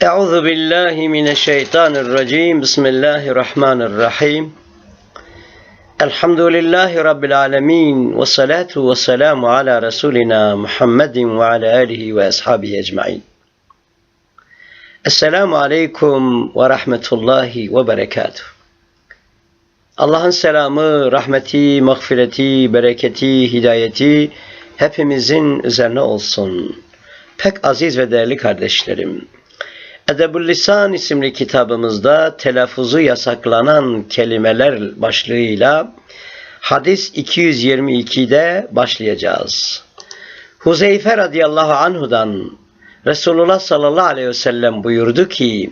Euzu billahi mineşşeytanirracim. Bismillahirrahmanirrahim. Elhamdülillahi rabbil alamin ve salatu ve selamu ala resulina Muhammedin ve ala alihi ve ashabihi ecmaîn. Esselamu aleyküm ve rahmetullahi ve berekatuh. Allah'ın selamı, rahmeti, mağfireti, bereketi, hidayeti hepimizin üzerine olsun. Pek aziz ve değerli kardeşlerim, Edebül Lisan isimli kitabımızda telaffuzu yasaklanan kelimeler başlığıyla hadis 222'de başlayacağız. Huzeyfe radıyallahu anhudan Resulullah sallallahu aleyhi ve sellem buyurdu ki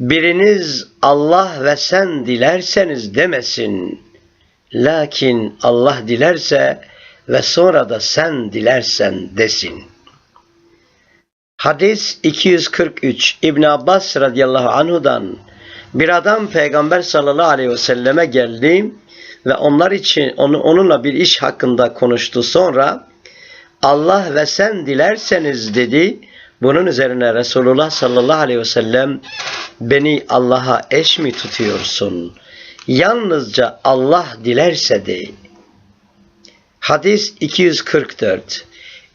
biriniz Allah ve sen dilerseniz demesin. Lakin Allah dilerse ve sonra da sen dilersen desin. Hadis 243 İbn Abbas radıyallahu anhudan bir adam peygamber sallallahu aleyhi ve selleme geldi ve onlar için onu, onunla bir iş hakkında konuştu sonra Allah ve sen dilerseniz dedi. Bunun üzerine Resulullah sallallahu aleyhi ve sellem beni Allah'a eş mi tutuyorsun? Yalnızca Allah dilerse de. Hadis 244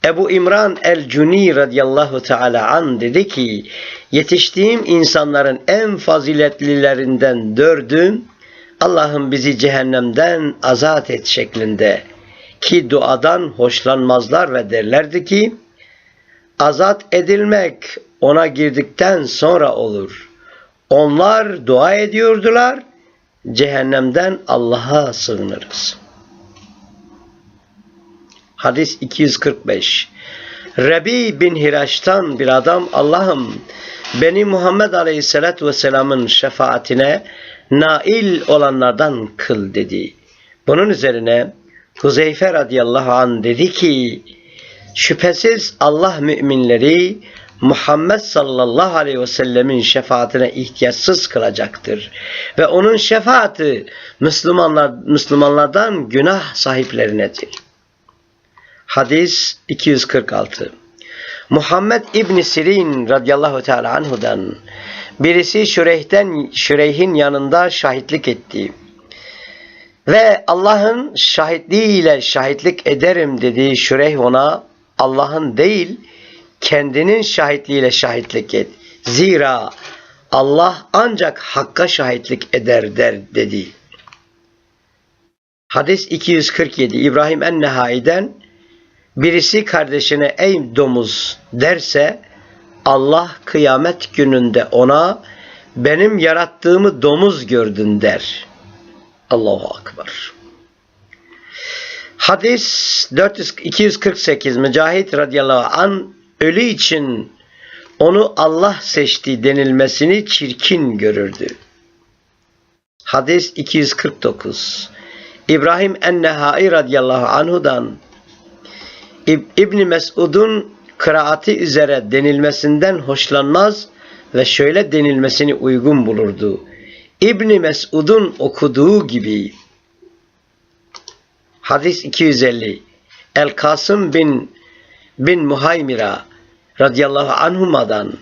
Ebu İmran el-Cuni radıyallahu teala an dedi ki yetiştiğim insanların en faziletlilerinden dördü Allah'ım bizi cehennemden azat et şeklinde ki duadan hoşlanmazlar ve derlerdi ki azat edilmek ona girdikten sonra olur. Onlar dua ediyordular. Cehennemden Allah'a sığınırız. Hadis 245 Rebi bin Hiraş'tan bir adam Allah'ım beni Muhammed Aleyhisselatü Vesselam'ın şefaatine nail olanlardan kıl dedi. Bunun üzerine Huzeyfe radıyallahu an dedi ki Şüphesiz Allah müminleri Muhammed sallallahu aleyhi ve sellemin şefaatine ihtiyaçsız kılacaktır. Ve onun şefaati Müslümanlar, Müslümanlardan günah sahiplerinedir. Hadis 246 Muhammed İbni Sirin radıyallahu teala anhudan birisi Şüreyh'ten Şüreyh'in yanında şahitlik etti. Ve Allah'ın şahitliğiyle şahitlik ederim dediği Şüreyh ona Allah'ın değil kendinin şahitliğiyle şahitlik et. Zira Allah ancak hakka şahitlik eder der dedi. Hadis 247 İbrahim en-Nehai'den birisi kardeşine ey domuz derse Allah kıyamet gününde ona benim yarattığımı domuz gördün der. Allahu Akbar. Hadis 248 Mücahit radıyallahu an ölü için onu Allah seçti denilmesini çirkin görürdü. Hadis 249 İbrahim en-Nehai radıyallahu anhudan İbn Mesud'un kıraati üzere denilmesinden hoşlanmaz ve şöyle denilmesini uygun bulurdu. İbn Mesud'un okuduğu gibi Hadis 250 El Kasım bin bin Muhaymira radıyallahu anhumadan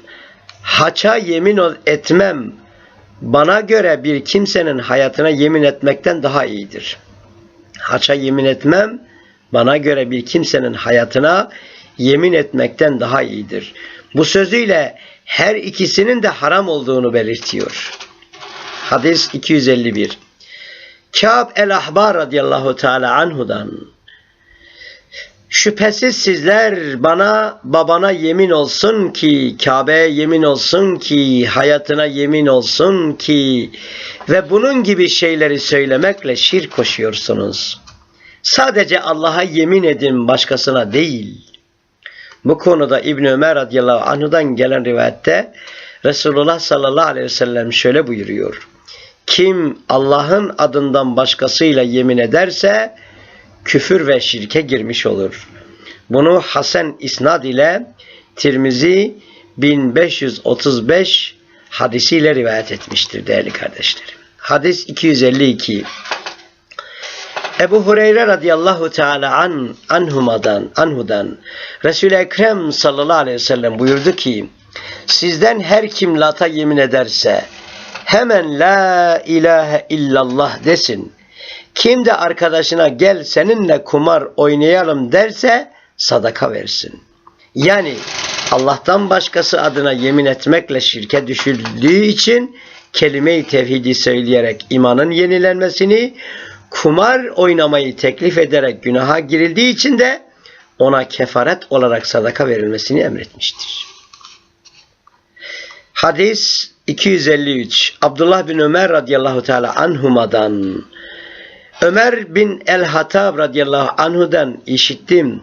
haça yemin etmem bana göre bir kimsenin hayatına yemin etmekten daha iyidir. Haça yemin etmem bana göre bir kimsenin hayatına yemin etmekten daha iyidir. Bu sözüyle her ikisinin de haram olduğunu belirtiyor. Hadis 251 Kâb el-Ahbar radıyallahu teala anhudan Şüphesiz sizler bana babana yemin olsun ki Kabe'ye yemin olsun ki hayatına yemin olsun ki ve bunun gibi şeyleri söylemekle şirk koşuyorsunuz. Sadece Allah'a yemin edin başkasına değil. Bu konuda İbn Ömer radıyallahu anhudan gelen rivayette Resulullah sallallahu aleyhi ve sellem şöyle buyuruyor. Kim Allah'ın adından başkasıyla yemin ederse küfür ve şirke girmiş olur. Bunu Hasan isnad ile Tirmizi 1535 hadisiyle rivayet etmiştir değerli kardeşlerim. Hadis 252 Ebu Hureyre radıyallahu teala an, anhumadan, anhudan Resul-i Ekrem sallallahu aleyhi ve sellem buyurdu ki Sizden her kim lata yemin ederse hemen la ilahe illallah desin. Kim de arkadaşına gel seninle kumar oynayalım derse sadaka versin. Yani Allah'tan başkası adına yemin etmekle şirke düşüldüğü için kelime-i tevhidi söyleyerek imanın yenilenmesini, kumar oynamayı teklif ederek günaha girildiği için de ona kefaret olarak sadaka verilmesini emretmiştir. Hadis 253 Abdullah bin Ömer radıyallahu teala anhumadan Ömer bin el-Hatab radıyallahu anhudan işittim.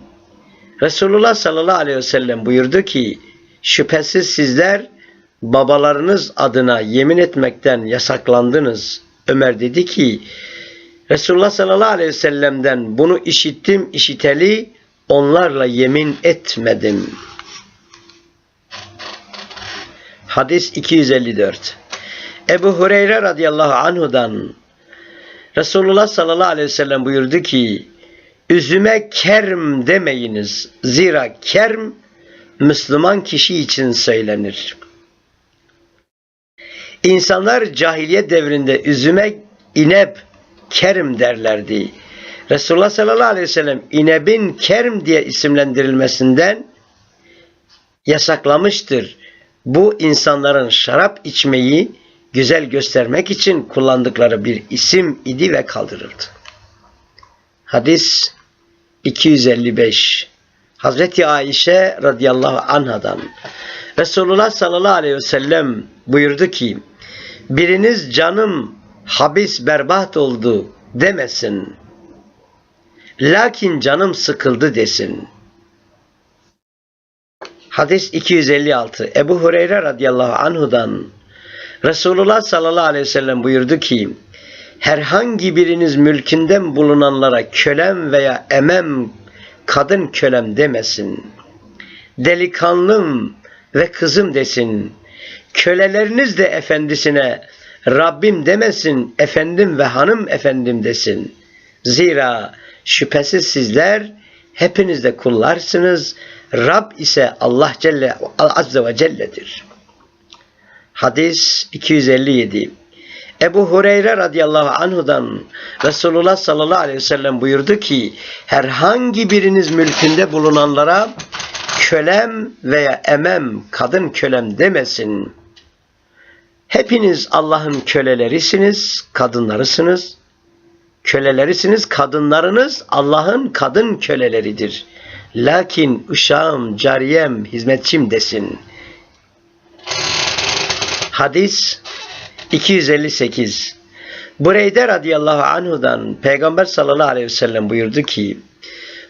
Resulullah sallallahu aleyhi ve sellem buyurdu ki şüphesiz sizler babalarınız adına yemin etmekten yasaklandınız. Ömer dedi ki Resulullah sallallahu aleyhi ve sellem'den bunu işittim işiteli onlarla yemin etmedim. Hadis 254 Ebu Hureyre radıyallahu anhudan Resulullah sallallahu aleyhi ve sellem buyurdu ki üzüme kerm demeyiniz. Zira kerm Müslüman kişi için söylenir. İnsanlar cahiliye devrinde üzüme inep kerm derlerdi. Resulullah sallallahu aleyhi ve sellem inebin kerm diye isimlendirilmesinden yasaklamıştır. Bu insanların şarap içmeyi güzel göstermek için kullandıkları bir isim idi ve kaldırıldı. Hadis 255 Hazreti Ayşe radıyallahu anhadan Resulullah sallallahu aleyhi ve sellem buyurdu ki biriniz canım habis berbat oldu demesin. Lakin canım sıkıldı desin. Hadis 256 Ebu Hureyre radıyallahu anhudan Resulullah sallallahu aleyhi ve sellem buyurdu ki herhangi biriniz mülkünden bulunanlara kölem veya emem kadın kölem demesin. Delikanlım ve kızım desin. Köleleriniz de efendisine Rabbim demesin, efendim ve hanım efendim desin. Zira şüphesiz sizler hepiniz de kullarsınız. Rab ise Allah Celle Azze ve Celle'dir. Hadis 257 Ebu Hureyre radıyallahu anhudan Resulullah sallallahu aleyhi ve sellem buyurdu ki herhangi biriniz mülkünde bulunanlara kölem veya emem kadın kölem demesin. Hepiniz Allah'ın kölelerisiniz, kadınlarısınız. Kölelerisiniz, kadınlarınız Allah'ın kadın köleleridir. Lakin uşağım, cariyem, hizmetçim desin. Hadis 258 Bureyde radıyallahu anhudan Peygamber sallallahu aleyhi ve sellem buyurdu ki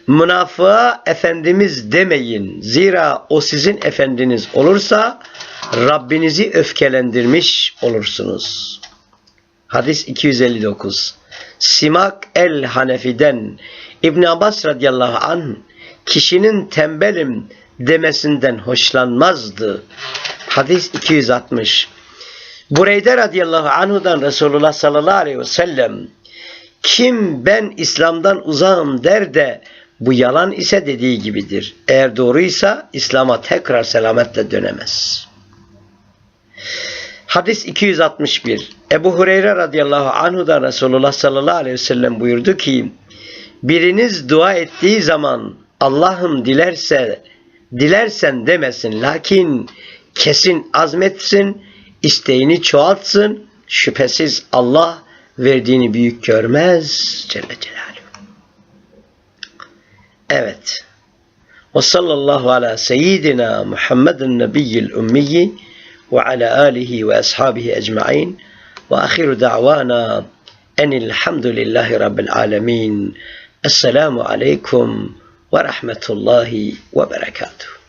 Münafığa Efendimiz demeyin. Zira o sizin efendiniz olursa Rabbinizi öfkelendirmiş olursunuz. Hadis 259 Simak el-Hanefi'den İbn Abbas radıyallahu anh kişinin tembelim demesinden hoşlanmazdı. Hadis 260 Bureyde radıyallahu anhudan Resulullah sallallahu aleyhi ve sellem kim ben İslam'dan uzağım der de bu yalan ise dediği gibidir. Eğer doğruysa İslam'a tekrar selametle dönemez. Hadis 261 Ebu Hureyre radıyallahu anhudan Resulullah sallallahu aleyhi ve sellem buyurdu ki biriniz dua ettiği zaman Allah'ım dilerse dilersen demesin lakin kesin azmetsin isteğini çoğaltsın. Şüphesiz Allah verdiğini büyük görmez Celle Celaluhu. Evet. Ve sallallahu ala seyyidina Muhammedin nebiyyil ummiyi ve ala alihi ve ashabihi ecma'in ve ahiru da'vana enilhamdülillahi rabbil alemin. Esselamu aleyküm ve rahmetullahi ve berekatuhu.